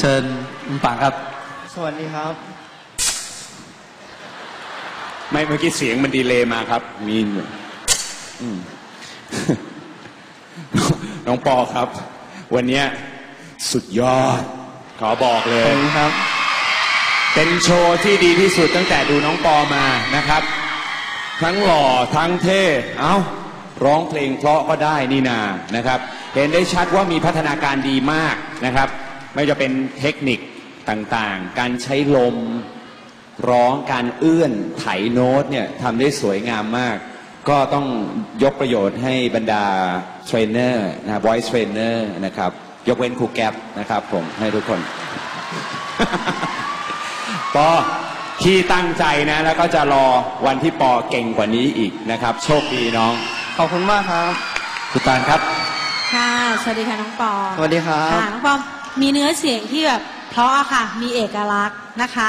เชิญคุณปังครับ สวัสดีครับ ไม่เมื่อกี้เสียงมันดีเลย์มาครับ มีอืมน้องปอครับ วันเนี้ยสุดยอด ขอบอกเลขอยบคุณครับ เป็นโชว์ที่ดีที่สุดตั้งแต่ดูน้องปอมานะครับ ทั้งหล่อทั้งเท่เอ้าร้องเพลงเพราะก็ได้นี่นานะครับ เห็นได้ชัดว่ามีพัฒนาการดีมากนะครับ ไม่ว่าจะเป็นเทคนิคต่างๆ การใช้ลมร้องการเอื้อนไถโน้ตเนี่ยทำได้สวยงามมาก ก็ต้องยกประโยชน์ให้บรรดาเทรนเนอร์นะ voice trainer นะครับ ยกเว้นครูแก๊ปนะครับผมให้ทุกคนปอที่ตั้งใจนะ แล้วก็จะรอวันที่ปอเก่งกว่านี้อีกนะครับ โชคดีน้อง ขอบคุณมากครับคุณตาลครับ ค่ะ สวัสดีค่ะน้องปอ สวัสดีครับ ค่ะ น้องปอ มีเนื้อเสียงที่แบบเพราะอะค่ะ มีเอกลักษณ์นะคะ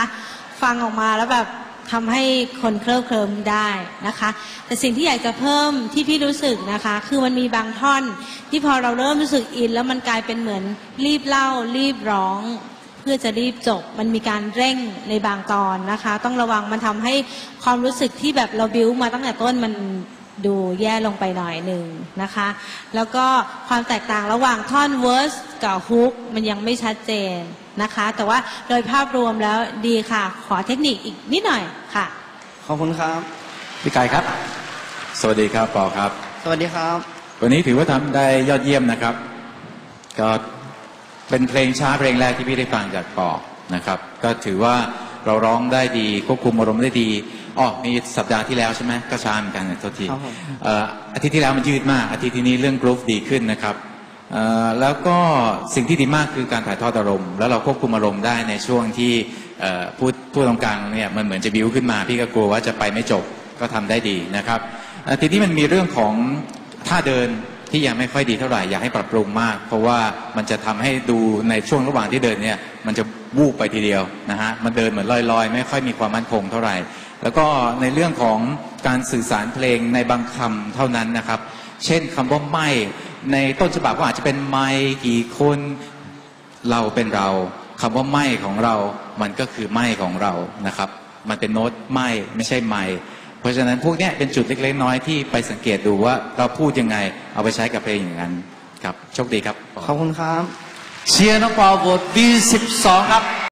ฟังออกมาแล้วแบบทำให้คนเคลิ้มเคลิมได้นะคะ แต่สิ่งที่อยากจะเพิ่มที่พี่รู้สึกนะคะ คือมันมีบางท่อน ที่พอเราเริ่มรู้สึกอิน แล้วมันกลายเป็นเหมือนรีบเล่า รีบร้อง เพื่อจะรีบจบ มันมีการเร่งในบางตอนนะคะ ต้องระวังมันทำให้ความรู้สึกที่แบบเราบิ้วมาตั้งแต่ต้นมัน ดูแย่ลงไปหน่อยหนึ่งนะคะ แล้วก็ความแตกต่างระหว่างท่อนเวอร์สกับฮุกมันยังไม่ชัดเจนนะคะ แต่ว่าโดยภาพรวมแล้วดีค่ะ ขอเทคนิคอีกนิดหน่อยค่ะ ขอบคุณครับ พี่ไก่ครับ สวัสดีครับปอครับ สวัสดีครับ วันนี้ถือว่าทำได้ยอดเยี่ยมนะครับ ก็เป็นเพลงช้าเพลงแรกที่พี่ได้ฟังจากปอนะครับ ก็ถือว่าเราร้องได้ดีควบคุมอารมณ์ได้ดี อ๋อมีสัปดาห์ที่แล้วใช่ไหมก็ช้าเหมือนกันโทษทีครับผม เอ่ออาทิตย์ที่แล้วมันยืดมาก อาทิตย์ที่นี้เรื่องกรูฟดีขึ้นนะครับเอ่อแล้วก็สิ่งที่ดีมากคือการถ่ายทอดอารมณ์ แล้วเราควบคุมอารมณ์ได้ในช่วงที่เอ่อพูดพูดตรงกลางเนี่ยมันเหมือนจะบิ้วขึ้นมา พี่ก็กลัวว่าจะไปไม่จบก็ทำได้ดีนะครับเอ่อทีนี้มันมีเรื่องของท่าเดินที่ยังไม่ค่อยดีเท่าไหร่อยากให้ปรับปรุงมาก เพราะว่ามันจะทำให้ดูในช่วงระหว่างที่เดินเนี่ยมันจะวูบไปทีเดียวนะฮะมันเดินเหมือนลอยๆ ไม่ค่อยมีความมั่นคงเท่าไหร่ แล้วก็ในเรื่องของการสื่อสารเพลงในบางคำเท่านั้นนะครับ เช่นคำว่าไม่ในต้นฉบับก็อาจจะเป็นไม่กี่คนเราเป็นเราคำว่าไม่ของเรา มันก็คือไม่ของเรานะครับ มันเป็นโน้ตไม่ไม่ใช่ไม่เพราะฉะนั้นพวกนี้เป็นจุดเล็กๆน้อยที่ไปสังเกตดูว่าเราพูดยังไง เอาไปใช้กับเพลงอย่างนั้นครับโชคดีครับขอบคุณครับเชียร์น้องปอบท B12 ครับ